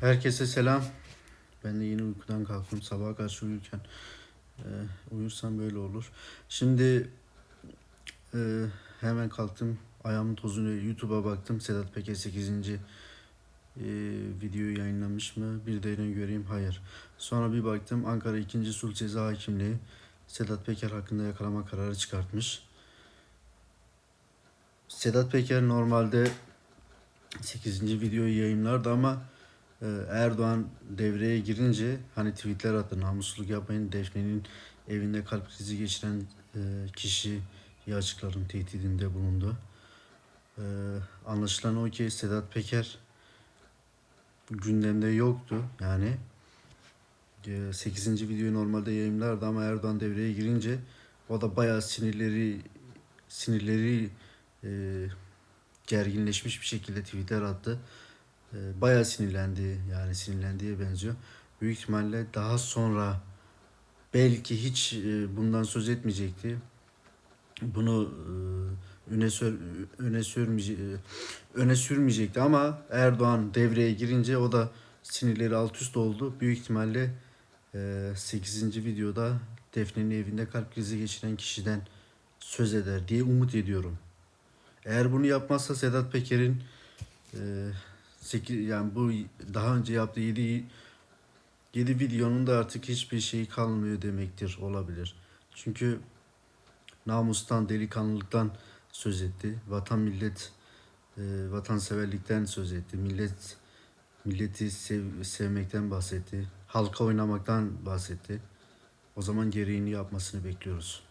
Herkese selam. Ben de yeni uykudan kalktım. Sabaha karşı uyurken e, uyursam böyle olur. Şimdi e, hemen kalktım. Ayağımın tozunu YouTube'a baktım. Sedat Peker 8. E, videoyu yayınlamış mı? Bir de göreyim. Hayır. Sonra bir baktım Ankara 2. Sulh Ceza Hakimliği Sedat Peker hakkında yakalama kararı çıkartmış. Sedat Peker normalde 8. videoyu yayınlardı ama Erdoğan devreye girince hani tweetler attı namusluluk yapmayın Defne'nin evinde kalp krizi geçiren e, kişi açıklarım tehdidinde bulundu. E, anlaşılan o ki Sedat Peker gündemde yoktu yani 8. videoyu normalde yayınlardı ama Erdoğan devreye girince o da bayağı sinirleri sinirleri e, gerginleşmiş bir şekilde tweetler attı. E, bayağı sinirlendi yani sinirlendiğe benziyor. Büyük ihtimalle daha sonra belki hiç e, bundan söz etmeyecekti. Bunu e, öne sür öne sürmeyecek öne sürmeyecekti ama Erdoğan devreye girince o da sinirleri alt üst oldu. Büyük ihtimalle e, 8. videoda Defne'nin evinde kalp krizi geçiren kişiden söz eder diye umut ediyorum. Eğer bunu yapmazsa Sedat Peker'in e, 8 yani bu daha önce yaptığı 7 7 videonun da artık hiçbir şey kalmıyor demektir olabilir. Çünkü namustan, delikanlılıktan söz etti. Vatan millet e, vatanseverlikten söz etti. Millet milleti sev, sevmekten bahsetti. Halka oynamaktan bahsetti. O zaman gereğini yapmasını bekliyoruz.